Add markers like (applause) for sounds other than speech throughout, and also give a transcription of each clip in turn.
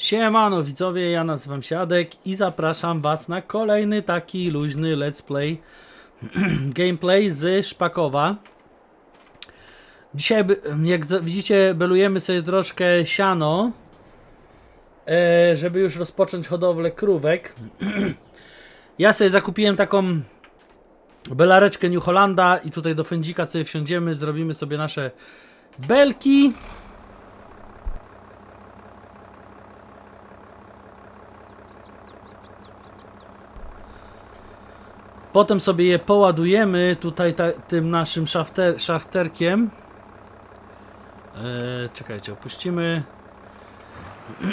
Siemano widzowie, ja nazywam się Adek i zapraszam was na kolejny taki luźny let's play (clears throat) gameplay z Szpakowa. Dzisiaj, jak widzicie, belujemy sobie troszkę siano, e, żeby już rozpocząć hodowlę krówek. (clears throat) Ja sobie zakupiłem taką belareczkę New Hollanda i tutaj do fędzika sobie wsiądziemy, zrobimy sobie nasze belki. Potem sobie je poładujemy tutaj ta, tym naszym szafter, szafterkiem. E, czekajcie, opuścimy. (clears throat)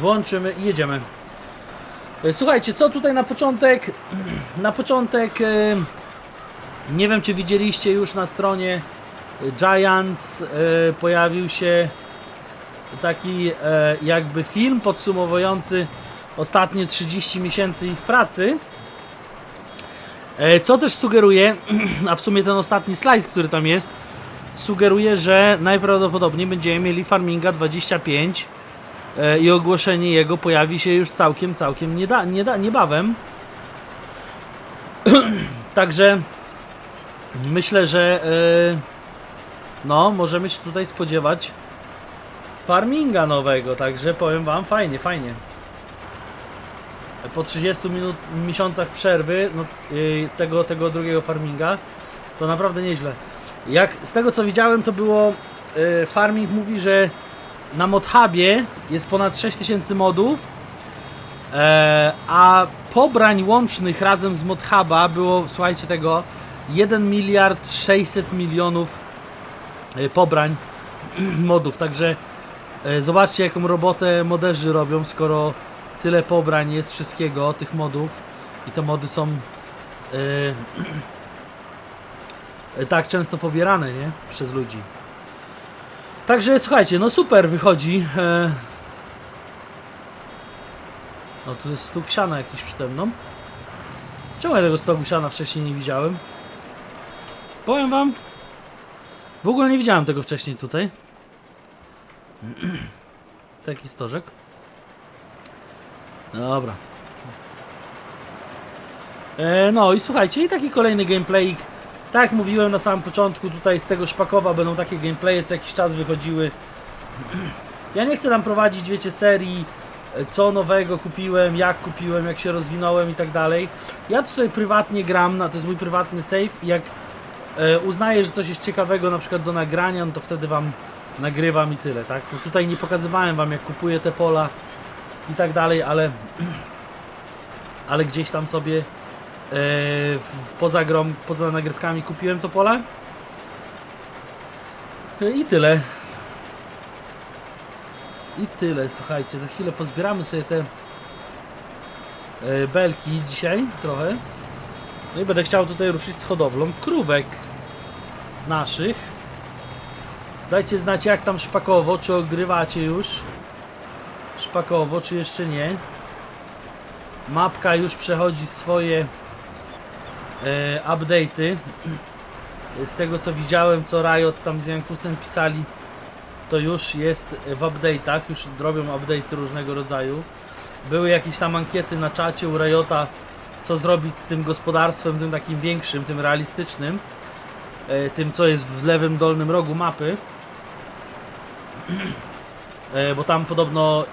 Włączymy i jedziemy. E, Słuchajcie, co tutaj na początek? (clears throat) Na początek e, nie wiem czy widzieliście już na stronie Giants pojawił się taki jakby film podsumowujący ostatnie 30 miesięcy ich pracy. E, Co też sugeruje, (clears throat) a w sumie ten ostatni slajd, który tam jest, sugeruje, że najprawdopodobniej będziemy mieli Farminga 25 e, i ogłoszenie jego pojawi się już całkiem, całkiem nieda, nieda, niebawem. (clears throat) Także myślę, że e, no, możemy się tutaj spodziewać farminga nowego, także powiem wam fajnie, fajnie po 30 minut, miesiącach przerwy no, yy, tego, tego drugiego farminga, to naprawdę nieźle. Jak z tego co widziałem, to było yy, farming mówi, że na Modhubie jest ponad 6000 modów, e, a pobrań łącznych razem z Modhuba było, słuchajcie tego, 1 miliard 600 milionów e, pobrań (clears throat) modów, także e, zobaczcie jaką robotę moderzy robią, skoro tyle pobrań jest wszystkiego, tych modów i te mody są yy, (clears throat) tak często pobierane, nie? Przez ludzi. Także słuchajcie, no super wychodzi. E... No tu jest stół siana jakiś przede mną. Czemu ja tego stogu siana wcześniej nie widziałem? Powiem wam. W ogóle nie widziałem tego wcześniej tutaj. (clears throat) Taki stożek. Dobra. E, no i słuchajcie, i taki kolejny gameplayik. Tak jak mówiłem na samym początku, tutaj z tego szpakowa będą takie gameplaye, co jakiś czas wychodziły. (clears throat) Ja nie chcę tam prowadzić, wiecie, serii, e, co nowego kupiłem, jak kupiłem, jak się rozwinąłem i tak dalej. Ja tu sobie prywatnie gram, na, to jest mój prywatny save i jak e, uznaję, że coś jest ciekawego na przykład do nagrania, no to wtedy wam nagrywam i tyle, tak? No tutaj nie pokazywałem wam, jak kupuję te pola i tak dalej, ale ale gdzieś tam sobie w, poza grą, poza nagrywkami kupiłem to pole. E, i tyle. I tyle, słuchajcie, za chwilę pozbieramy sobie te e, belki dzisiaj trochę. No i będę chciał tutaj ruszyć z hodowlą krówek naszych. Dajcie znać jak tam szpakowo, czy ogrywacie już szpakowo, czy jeszcze nie. Mapka już przechodzi swoje e, update'y. Z tego co widziałem, co Riot tam z Jankusem pisali, to już jest w update'ach, już robią update'y różnego rodzaju. Były jakieś tam ankiety na czacie u Riota, co zrobić z tym gospodarstwem, tym takim większym, tym realistycznym. E, tym, co jest w lewym dolnym rogu mapy. (clears throat) E, bo tam podobno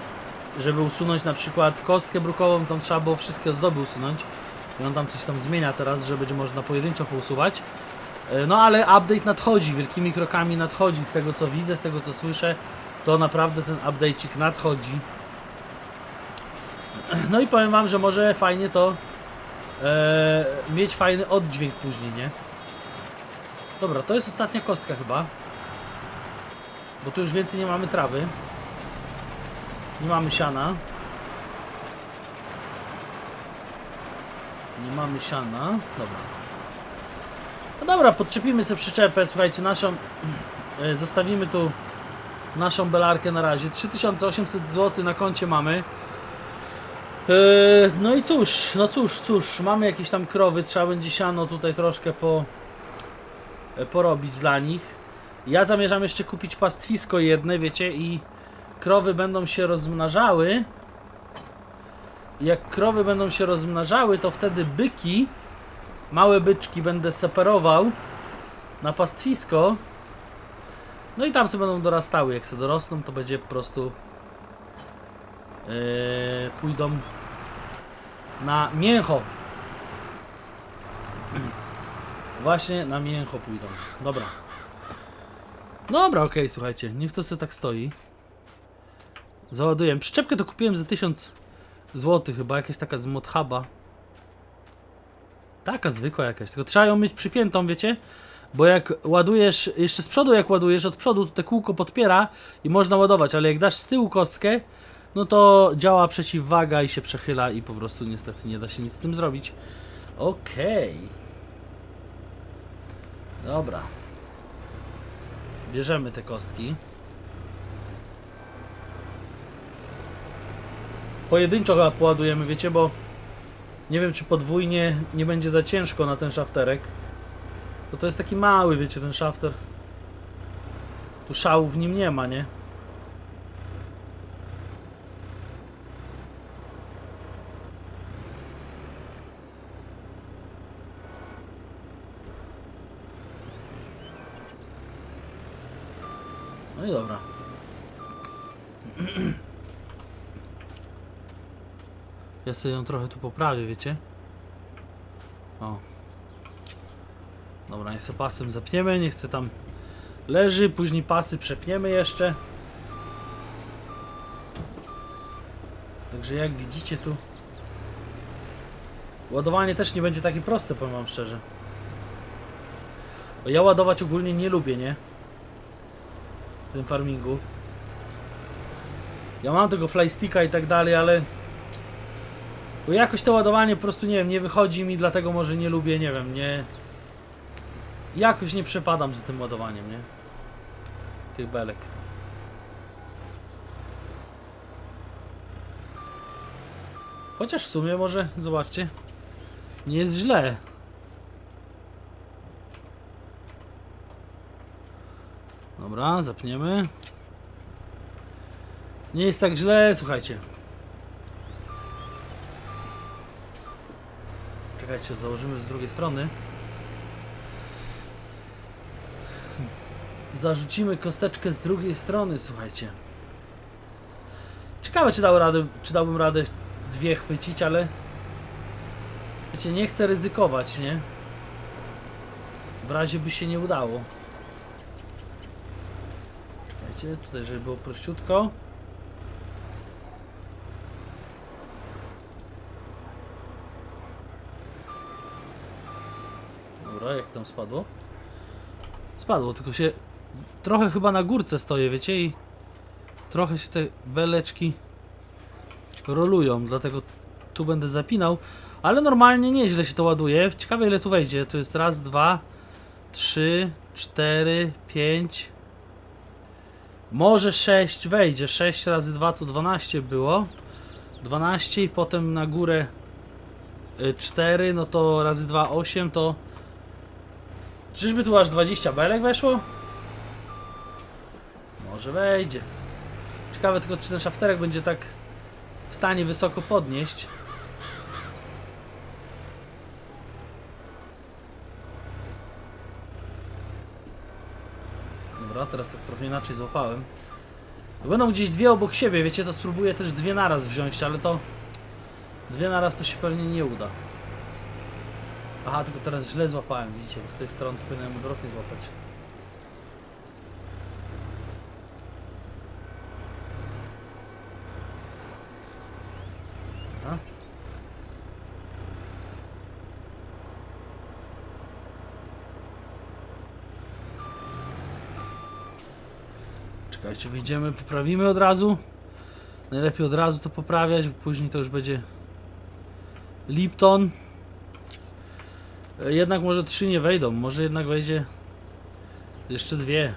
żeby usunąć na przykład kostkę brukową, tam trzeba było wszystkie ozdoby usunąć. I on tam coś tam zmienia teraz, że będzie można pojedynczo pousuwać. E, No ale update nadchodzi, wielkimi krokami nadchodzi. Z tego co widzę, z tego co słyszę, to naprawdę ten update'cik nadchodzi. No i powiem wam, że może fajnie to e, mieć fajny oddźwięk później, nie? Dobra, to jest ostatnia kostka chyba. Bo tu już więcej nie mamy trawy. Nie mamy siana. Nie mamy siana. Dobra. No dobra, podczepimy sobie przyczepę. Słuchajcie, naszą. e, Zostawimy tu naszą belarkę na razie. 3800 zł na koncie mamy. E, No i cóż, no cóż, cóż, mamy jakieś tam krowy, trzeba będzie siano tutaj troszkę po, e, porobić dla nich. Ja zamierzam jeszcze kupić pastwisko jedne, wiecie, i krowy będą się rozmnażały, jak krowy będą się rozmnażały, to wtedy byki, małe byczki będę separował na pastwisko. No i tam sobie będą dorastały. Jak sobie dorosną, to będzie po prostu yy, pójdą na mięcho. (clears throat) Właśnie na mięcho pójdą. Dobra. Dobra, okej, słuchajcie. Niech to sobie tak stoi. Załaduję. Przyczepkę to kupiłem za 1000 zł chyba, jakaś taka z Modhuba. Taka zwykła jakaś, tylko trzeba ją mieć przypiętą, wiecie? Bo jak ładujesz, jeszcze z przodu jak ładujesz, od przodu to te kółko podpiera i można ładować, ale jak dasz z tyłu kostkę, no to działa przeciwwaga i się przechyla i po prostu niestety nie da się nic z tym zrobić. Okej. Dobra. Bierzemy te kostki. Pojedynczo chyba poładujemy, wiecie, bo nie wiem czy podwójnie nie będzie za ciężko na ten szafterek. Bo to jest taki mały, wiecie, ten szafter. Tu szału w nim nie ma, nie? No i dobra. (clears throat) Ja sobie ją trochę tu poprawię, wiecie? O. Dobra, niech se pasem zapniemy, niech se tam leży, później pasy przepniemy jeszcze. Także jak widzicie tu Ładowanie też nie będzie takie proste, powiem wam szczerze. Bo ja ładować ogólnie nie lubię, nie? W tym farmingu. Ja mam tego flysticka i tak dalej, ale bo jakoś to ładowanie po prostu nie wiem, nie wychodzi mi, dlatego może nie lubię, nie wiem, nie. Jakoś nie przepadam za tym ładowaniem, nie? Tych belek. Chociaż w sumie może, zobaczcie, nie jest źle. Dobra, zapniemy. Nie jest tak źle, słuchajcie. Czekajcie, założymy z drugiej strony. Zarzucimy kosteczkę z drugiej strony, słuchajcie. Ciekawe, czy, dał radę, czy dałbym radę dwie chwycić, ale... Wiecie, nie chcę ryzykować, nie? W razie by się nie udało. Czekajcie, tutaj żeby było prościutko. Dobra, jak tam spadło? Spadło, tylko się trochę chyba na górce stoję, wiecie, i trochę się te beleczki rolują, dlatego tu będę zapinał, ale normalnie nieźle się to ładuje. Ciekawe ile tu wejdzie. Tu jest raz, dwa, trzy, cztery, pięć. Może sześć wejdzie. 6 razy 2 to 12 było. 12 i potem na górę 4, no to razy 2 8 to Czyżby tu aż 20 belek weszło? Może wejdzie. Ciekawe tylko, czy ten szafterek będzie tak w stanie wysoko podnieść. Dobra, teraz tak trochę inaczej złapałem. Będą gdzieś dwie obok siebie, wiecie, to spróbuję też dwie naraz wziąć, ale to... Dwie naraz to się pewnie nie uda. Aha, tylko teraz źle złapałem, widzicie, bo z tej strony to powinienem odwrotnie złapać. Czekajcie, wyjdziemy, poprawimy od razu. Najlepiej od razu to poprawiać, bo później to już będzie Lipton. E, Jednak może trzy nie wejdą, może jednak wejdzie jeszcze dwie.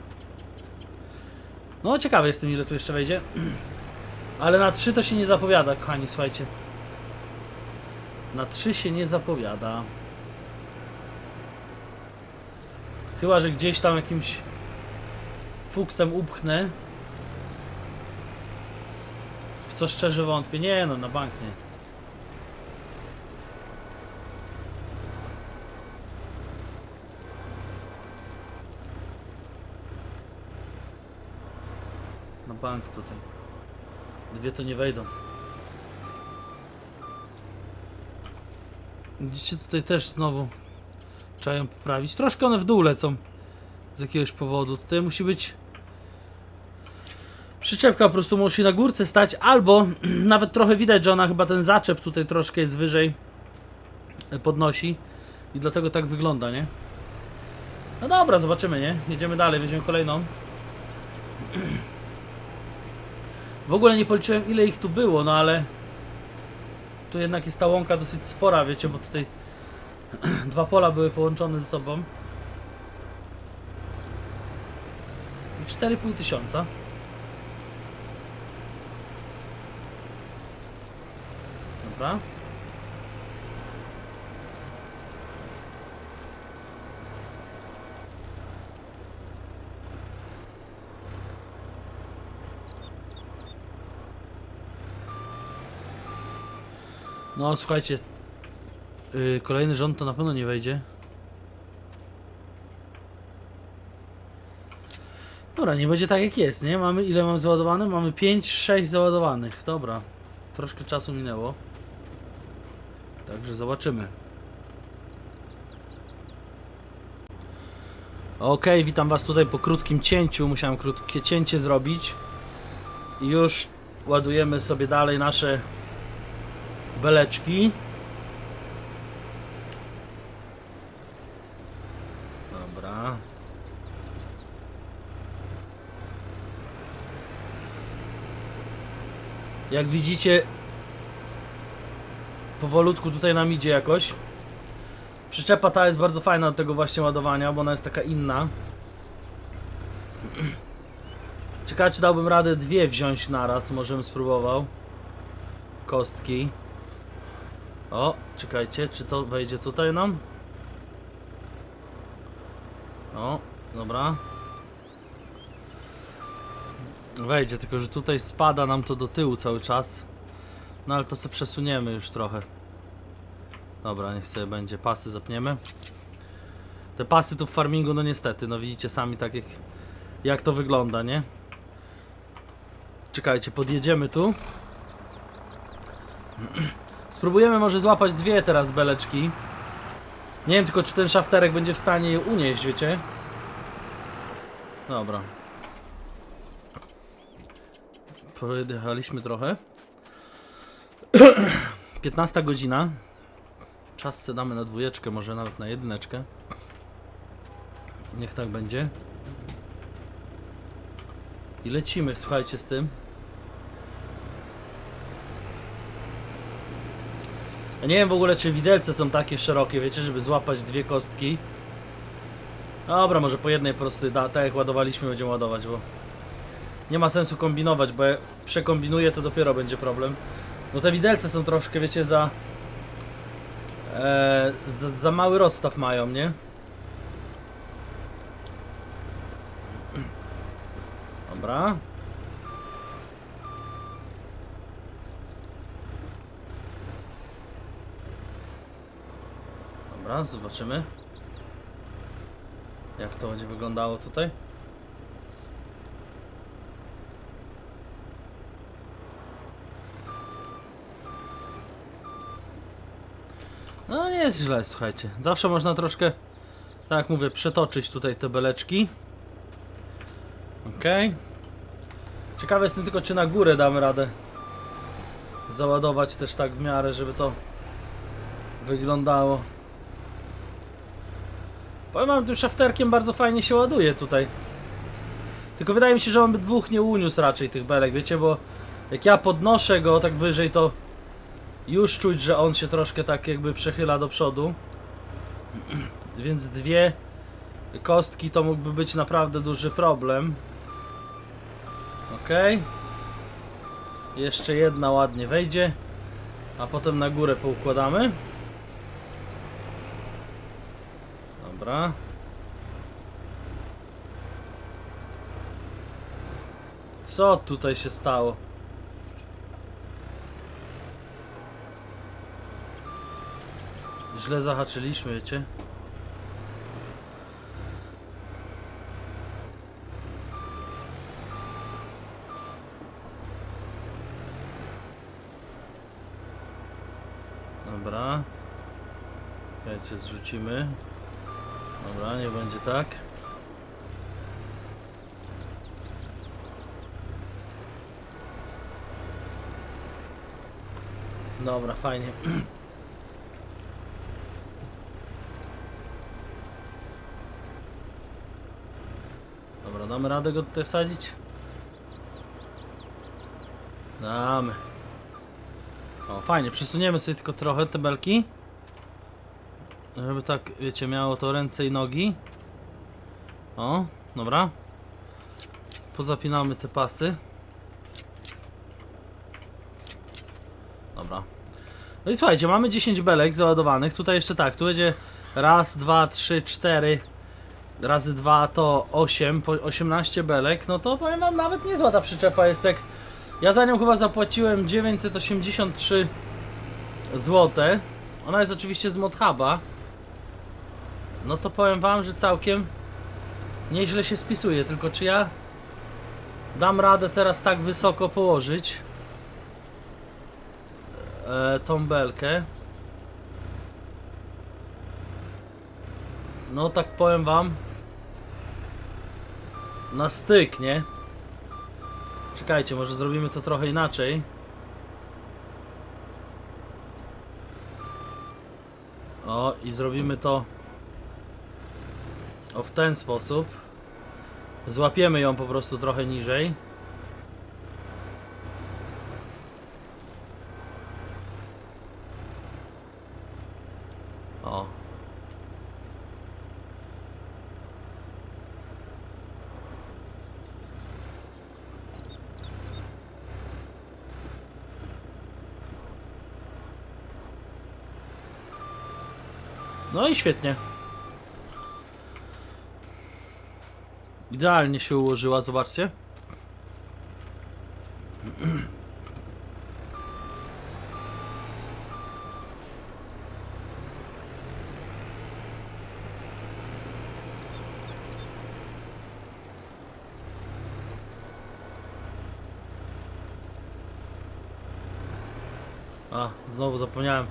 No ciekawy jestem ile tu jeszcze wejdzie. (clears throat) Ale na trzy to się nie zapowiada, kochani, słuchajcie. Na trzy się nie zapowiada. Chyba, że gdzieś tam jakimś fuksem upchnę. co szczerze wątpię. Nie no, na bank nie. Bank tutaj. Dwie to nie wejdą. Widzicie, tutaj też znowu trzeba ją poprawić. Troszkę one w dół lecą z jakiegoś powodu. Tutaj musi być przyczepka po prostu musi na górce stać, albo (clears throat) nawet trochę widać, że ona chyba ten zaczep tutaj troszkę jest wyżej e, podnosi i dlatego tak wygląda, nie? No dobra, zobaczymy, nie? Jedziemy dalej, weźmiemy kolejną. (clears throat) W ogóle nie policzyłem ile ich tu było, no ale tu jednak jest ta łąka dosyć spora, wiecie, bo tutaj (clears throat) dwa pola były połączone ze sobą. I 4,5 tysiąca. Dobra. No słuchajcie, yy, kolejny rząd to na pewno nie wejdzie. Dobra, nie będzie tak jak jest, nie? Mamy ile mam załadowane? Mamy 5, 6 załadowanych. Dobra. Troszkę czasu minęło. Także zobaczymy. Okej, witam was tutaj po krótkim cięciu. Musiałem krótkie cięcie zrobić. I już ładujemy sobie dalej nasze beleczki. Dobra. Jak widzicie, powolutku tutaj nam idzie jakoś. Przyczepa ta jest bardzo fajna do tego właśnie ładowania, bo ona jest taka inna. Ciekawe, czy dałbym radę dwie wziąć naraz, może bym spróbował. Kostki. O, czekajcie, czy to wejdzie tutaj nam? O, dobra. Wejdzie, tylko że tutaj spada nam to do tyłu cały czas. No ale to sobie przesuniemy już trochę. Dobra, niech sobie będzie. Pasy zapniemy. Te pasy tu w farmingu, no niestety, no widzicie sami tak jak, jak to wygląda, nie? Czekajcie, podjedziemy tu. (clears throat) Spróbujemy może złapać dwie teraz beleczki. Nie wiem tylko czy ten szafterek będzie w stanie je unieść, wiecie? Dobra. Pojechaliśmy trochę. (clears throat) 15 godzina. Czas se damy na dwójeczkę, może nawet na jedyneczkę. Niech tak będzie. I lecimy, słuchajcie, z tym. Ja nie wiem w ogóle, czy widelce są takie szerokie, wiecie, żeby złapać dwie kostki. Dobra, może po jednej po prostu, da, tak jak ładowaliśmy, będziemy ładować, bo nie ma sensu kombinować, bo jak przekombinuję, to dopiero będzie problem. No te widelce są troszkę, wiecie, za... E, za, za mały rozstaw mają, nie? Dobra. Dobra, zobaczymy. Jak to będzie wyglądało tutaj. No nie jest źle, słuchajcie. Zawsze można troszkę, tak jak mówię, przetoczyć tutaj te beleczki. Okej. Ciekawe jestem tylko, czy na górę damy radę załadować też tak w miarę, żeby to wyglądało. Powiem wam, tym szafterkiem bardzo fajnie się ładuje tutaj. Tylko wydaje mi się, że on by dwóch nie uniósł raczej tych belek, wiecie, bo jak ja podnoszę go tak wyżej, to już czuć, że on się troszkę tak jakby przechyla do przodu. Więc dwie kostki to mógłby być naprawdę duży problem. Ok. Jeszcze jedna ładnie wejdzie. A potem na górę poukładamy. Dobra. Co tutaj się stało? Źle zahaczyliśmy, wiecie? Dobra. Słuchajcie, zrzucimy. Dobra, nie będzie tak. Dobra, fajnie. Dobra, damy radę go tutaj wsadzić? Damy. O, fajnie, przesuniemy sobie tylko trochę te belki. Żeby tak, wiecie, miało to ręce i nogi. O, dobra. Pozapinamy te pasy. Dobra. No i słuchajcie, mamy 10 belek załadowanych. Tutaj jeszcze tak, tu będzie raz, dwa, trzy, cztery. Razy dwa to 8, po 18 belek. No to powiem wam, nawet niezła ta przyczepa jest tak. Ja za nią chyba zapłaciłem 983 zł. Ona jest oczywiście z Modhuba. No to powiem wam, że całkiem nieźle się spisuje. Tylko czy ja dam radę teraz tak wysoko położyć e, tą belkę? No tak powiem wam na styk, nie? Czekajcie, może zrobimy to trochę inaczej. O, i zrobimy to o w ten sposób. Złapiemy ją po prostu trochę niżej. O. No i świetnie. Idealnie się ułożyła, zobaczcie. A, znowu zapomniałem.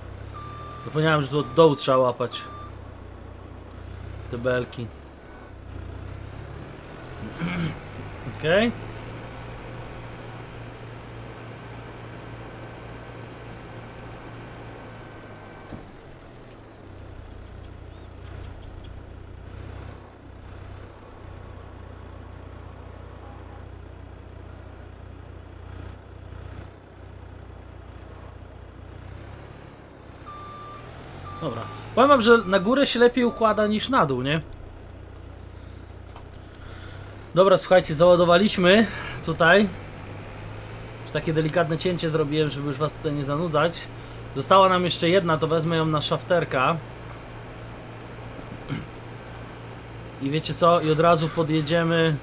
Zapomniałem, że tu od dołu trzeba łapać. Te belki. Okej. Dobra. Powiem wam, że na górę się lepiej układa niż na dół, nie? Dobra, słuchajcie, załadowaliśmy tutaj. Takie delikatne cięcie zrobiłem, żeby już was tutaj nie zanudzać. Została nam jeszcze jedna, to wezmę ją na szafterka. I wiecie co? I od razu podjedziemy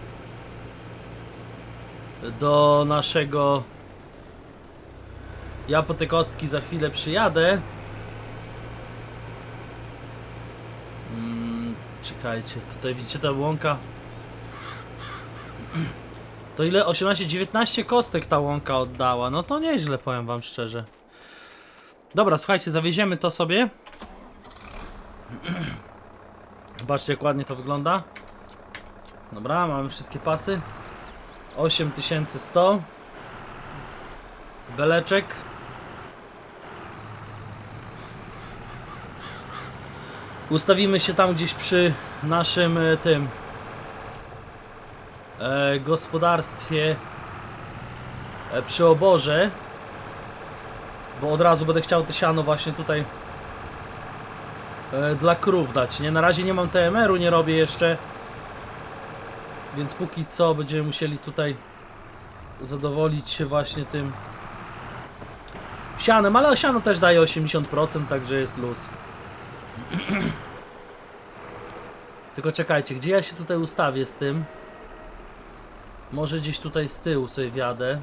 do naszego. Ja po te kostki za chwilę przyjadę. Mm, czekajcie, tutaj widzicie ta łąka. To ile? 18, 19 kostek ta łąka oddała. No to nieźle, powiem wam szczerze. Dobra, słuchajcie, zawieziemy to sobie. Zobaczcie, jak ładnie to wygląda. Dobra, mamy wszystkie pasy. 8100. Beleczek. Ustawimy się tam gdzieś przy naszym e, tym gospodarstwie e, przy oborze. Bo od razu będę chciał te siano właśnie tutaj e, dla krów dać, nie? Na razie nie mam TMR-u, nie robię jeszcze. Więc póki co będziemy musieli tutaj zadowolić się właśnie tym sianem, ale siano też daje 80%, także jest luz. (clears throat) Tylko czekajcie, gdzie ja się tutaj ustawię z tym? Może gdzieś tutaj z tyłu sobie wjadę.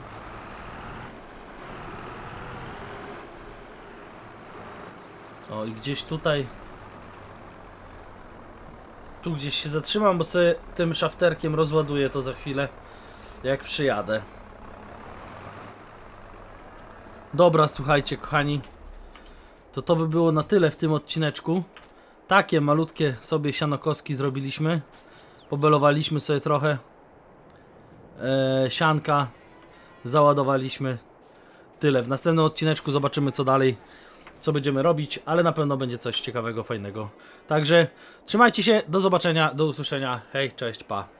O i gdzieś tutaj. Tu gdzieś się zatrzymam, bo sobie tym szafterkiem rozładuję to za chwilę, jak przyjadę. Dobra, słuchajcie, kochani. To to by było na tyle w tym odcineczku. Takie malutkie sobie sianokoski zrobiliśmy. Pobelowaliśmy sobie trochę e, sianka. Załadowaliśmy. Tyle. W następnym odcineczku zobaczymy co dalej. Co będziemy robić, ale na pewno będzie coś ciekawego, fajnego. Także trzymajcie się, do zobaczenia, do usłyszenia. Hej, cześć, pa.